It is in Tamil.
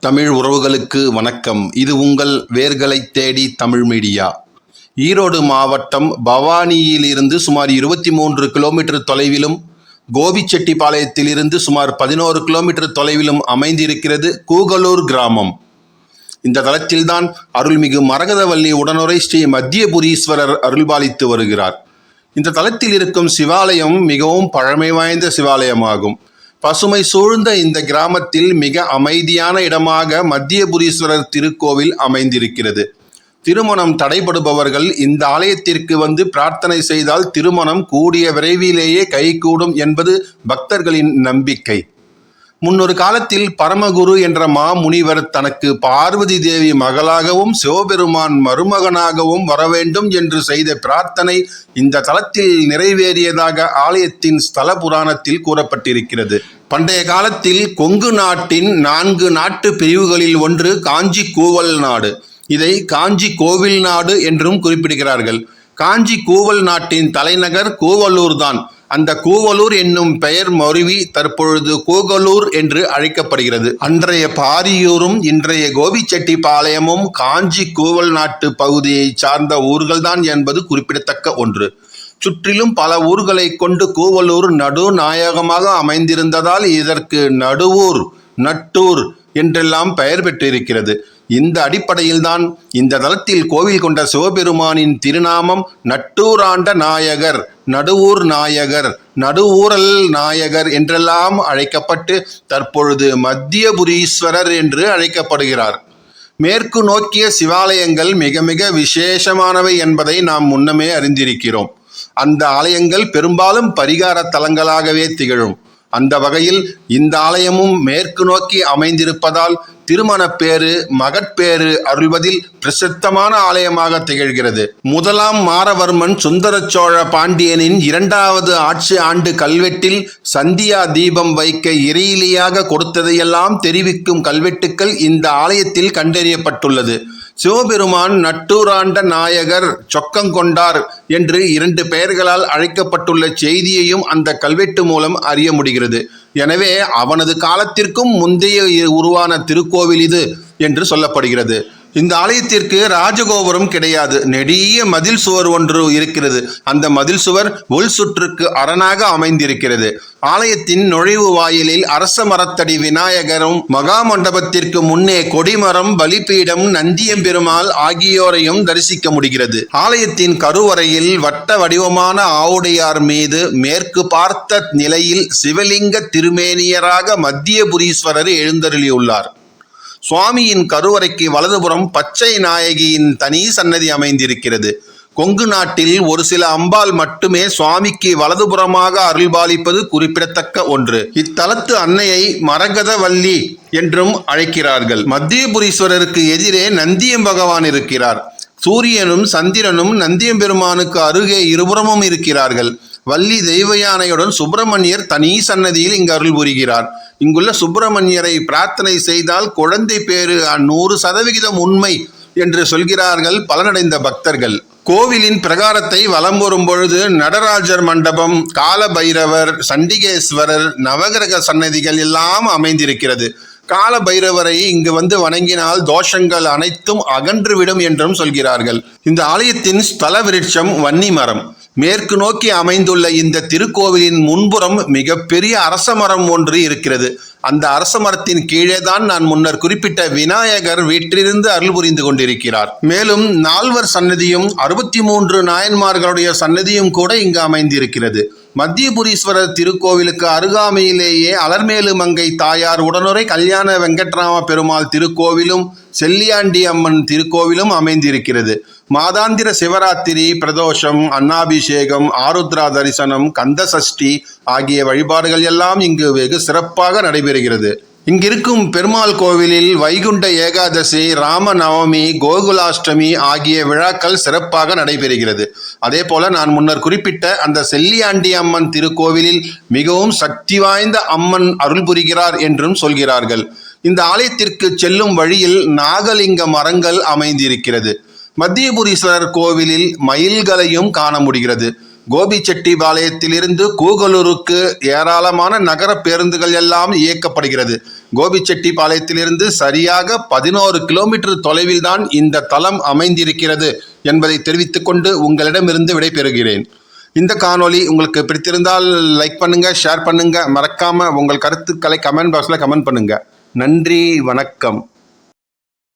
தமிழ் உறவுகளுக்கு வணக்கம். இது உங்கள் வேர்களை தேடி தமிழ் மீடியா. ஈரோடு மாவட்டம் பவானியிலிருந்து சுமார் இருபத்தி மூன்று கிலோமீட்டர் தொலைவிலும் கோபிச்செட்டிப்பாளையத்திலிருந்து சுமார் பதினோரு கிலோமீட்டர் தொலைவிலும் அமைந்திருக்கிறது கூகலூர் கிராமம். இந்த தலத்தில்தான் அருள்மிகு மரகதவல்லி உடனுரை ஸ்ரீ மத்தியபுரீஸ்வரர் அருள்பாலித்து வருகிறார். இந்த தலத்தில் இருக்கும் சிவாலயம் மிகவும் பழமை வாய்ந்த சிவாலயமாகும். பசுமை சூழ்ந்த இந்த கிராமத்தில் மிக அமைதியான இடமாக மத்தியபுரீஸ்வரர் திருக்கோவில் அமைந்திருக்கிறது. திருமணம் தடைபடுபவர்கள் இந்த ஆலயத்திற்கு வந்து பிரார்த்தனை செய்தால் திருமணம் கூடிய விரைவிலேயே கைகூடும் என்பது பக்தர்களின் நம்பிக்கை. முன்னொரு காலத்தில் பரமகுரு என்ற மாமுனிவர் தனக்கு பார்வதி தேவி மகளாகவும் சிவபெருமான் மருமகனாகவும் வர வேண்டும் என்று செய்த பிரார்த்தனை இந்த தலத்தில் நிறைவேறியதாக ஆலயத்தின் ஸ்தல புராணத்தில் கூறப்பட்டிருக்கிறது. பண்டைய காலத்தில் கொங்கு நாட்டின் நான்கு நாட்டு பிரிவுகளில் ஒன்று காஞ்சி கூவல் நாடு. இதை காஞ்சி கோவில் நாடு என்றும் குறிப்பிடுகிறார்கள். காஞ்சி கூவல் நாட்டின் தலைநகர் கூவலூர் தான். அந்த கூவலூர் என்னும் பெயர் மருவி தற்பொழுது கூகலூர் என்று அழைக்கப்படுகிறது. அன்றைய பாரியூரும் இன்றைய கோபிச்செட்டிப்பாளையமும் காஞ்சி கூவல் நாட்டு பகுதியை சார்ந்த ஊர்கள்தான் என்பது குறிப்பிடத்தக்க ஒன்று. சுற்றிலும் பல ஊர்களை கொண்டு கூவலூர் நடுநாயகமாக அமைந்திருந்ததால் இதற்கு நடுவூர் நட்டூர் என்றெல்லாம் பெயர் பெற்றிருக்கிறது. இந்த அடிப்படையில்தான் இந்த தலத்தில் கோவில் கொண்ட சிவபெருமானின் திருநாமம் நட்டூராண்ட நாயகர் நடுவூர் நாயகர் நடுவூரல் நாயகர் என்றெல்லாம் அழைக்கப்பட்டு தற்பொழுது மத்தியபுரீஸ்வரர் என்று அழைக்கப்படுகிறார். மேற்கு நோக்கிய சிவாலயங்கள் மிக மிக விசேஷமானவை என்பதை நாம் முன்னமே அறிந்திருக்கிறோம். அந்த ஆலயங்கள் பெரும்பாலும் பரிகார தலங்களாகவே திகழும். அந்த வகையில் இந்த ஆலயமும் மேற்கு நோக்கி அமைந்திருப்பதால் திருமணப்பேறு மகட்பேறு அருள்வதில் பிரசித்தமான ஆலயமாக திகழ்கிறது. முதலாம் மாரவர்மன் சுந்தர சோழ பாண்டியனின் இரண்டாவது ஆட்சி ஆண்டு கல்வெட்டில் சந்தியா தீபம் வைக்க இறையிலியாக கொடுத்ததையெல்லாம் தெரிவிக்கும் கல்வெட்டுக்கள் இந்த ஆலயத்தில் கண்டறியப்பட்டுள்ளது. சிவபெருமான் நட்டூராண்ட நாயகர் சொக்கங்கொண்டார் என்று இரண்டு பெயர்களால் அழைக்கப்பட்டுள்ள செய்தியையும் அந்த கல்வெட்டு மூலம் அறிய முடிகிறது. எனவே அவனது காலத்திற்கும் முந்தைய உருவான திருக்கோவில் இது என்று சொல்லப்படுகிறது. இந்த ஆலயத்திற்கு ராஜகோபுரம் கிடையாது. நெடிய மதில் சுவர் ஒன்று இருக்கிறது. அந்த மதில் சுவர் உள் சுற்றுக்கு அரணாக அமைந்திருக்கிறது. ஆலயத்தின் நுழைவு வாயிலில் அரச மரத்தடி விநாயகரும் மகா மண்டபத்திற்கு முன்னே கொடிமரம் பலிபீடம் நந்தியம்பெருமாள் ஆகியோரையும் தரிசிக்க முடிகிறது. ஆலயத்தின் கருவறையில் வட்ட வடிவமான ஆவுடையார் மீது மேற்கு பார்த்த நிலையில் சிவலிங்க திருமேனியராக மத்தியபுரீஸ்வரர் எழுந்தருளியுள்ளார். சுவாமியின் கருவறைக்கு வலதுபுறம் பச்சை நாயகியின் தனி சன்னதி அமைந்திருக்கிறது. கொங்கு நாட்டில் ஒரு சில அம்பாள் மட்டுமே சுவாமிக்கு வலதுபுறமாக அருள்பாலிப்பது குறிப்பிடத்தக்க ஒன்று. இத்தலத்து அன்னையை மரகதவல்லி என்றும் அழைக்கிறார்கள். மத்தியபுரீஸ்வரருக்கு எதிரே நந்தியம் பகவான் இருக்கிறார். சூரியனும் சந்திரனும் நந்தியம்பெருமானுக்கு அருகே இருபுறமும் இருக்கிறார்கள். வள்ளி தெய்வ யானையுடன் சுப்பிரமணியர் தனி சன்னதியில் இங்கு அருள் புரிகிறார். இங்குள்ள சுப்பிரமணியரை பிரார்த்தனை செய்தால் குழந்தை பேறு நூறு சதவிகிதம் உண்மை என்று சொல்கிறார்கள் பலனடைந்த பக்தர்கள். கோவிலின் பிரகாரத்தை வலம் வரும் பொழுது நடராஜர் மண்டபம் காலபைரவர் சண்டிகேஸ்வரர் நவகிரக சன்னதிகள் எல்லாம் அமைந்திருக்கிறது. கால பைரவரை இங்கு வந்து வணங்கினால் தோஷங்கள் அனைத்தும் அகன்றுவிடும் என்றும் சொல்கிறார்கள். இந்த ஆலயத்தின் ஸ்தல விருட்சம் வன்னி மரம் மேற்கு நோக்கி அமைந்துள்ள இந்த திருக்கோவிலின் முன்புறம் மிகப்பெரிய அரச மரம் ஒன்று இருக்கிறது. அந்த அரச மரத்தின் கீழே தான் நான் முன்னர் குறிப்பிட்ட விநாயகர் வீற்றிருந்து அருள் புரிந்து கொண்டிருக்கிறார். மேலும் நால்வர் சன்னதியும் அறுபத்தி மூன்று நாயன்மார்களுடைய சன்னதியும் கூட இங்கு அமைந்திருக்கிறது. மத்தியபுரீஸ்வரர் திருக்கோவிலுக்கு அருகாமையிலேயே அலர்மேலு மங்கை தாயார் உடனுரை கல்யாண வெங்கட்ராம பெருமாள் திருக்கோவிலும் செல்லியாண்டி அம்மன் திருக்கோவிலும் அமைந்திருக்கிறது. மாதாந்திர சிவராத்திரி பிரதோஷம் அன்னாபிஷேகம் ஆருத்ரா தரிசனம் கந்த சஷ்டி ஆகிய வழிபாடுகள் எல்லாம் இங்கு வெகு சிறப்பாக நடைபெறுகிறது. இங்கிருக்கும் பெருமாள் கோவிலில் வைகுண்ட ஏகாதசி ராம நவமி கோகுலாஷ்டமி ஆகிய விழாக்கள் சிறப்பாக நடைபெறுகிறது. அதே போல நான் முன்னர் குறிப்பிட்ட அந்த செல்லியாண்டி அம்மன் திருக்கோவிலில் மிகவும் சக்தி வாய்ந்த அம்மன் அருள் புரிகிறார் என்றும் சொல்கிறார்கள். இந்த ஆலயத்திற்கு செல்லும் வழியில் நாகலிங்க மரங்கள் அமைந்திருக்கிறது. மத்தியபுரீஸ்வரர் கோவிலில் மயில்களையும் காண முடிகிறது. கோபிச்செட்டிபாளையத்திலிருந்து கூகலூருக்கு ஏராளமான நகர பேருந்துகள் எல்லாம் இயக்கப்படுகிறது. கோபிச்செட்டிபாளையத்திலிருந்து சரியாக பதினோரு கிலோமீட்டர் தொலைவில் தான் இந்த தளம் அமைந்திருக்கிறது என்பதை தெரிவித்துக்கொண்டு உங்களிடமிருந்து விடைபெறுகிறேன். இந்த காணொளி உங்களுக்கு பிடித்திருந்தால் லைக் பண்ணுங்க ஷேர் பண்ணுங்க. மறக்காம உங்கள் கருத்துக்களை கமெண்ட் பாக்ஸில் கமெண்ட் பண்ணுங்க. நன்றி வணக்கம்.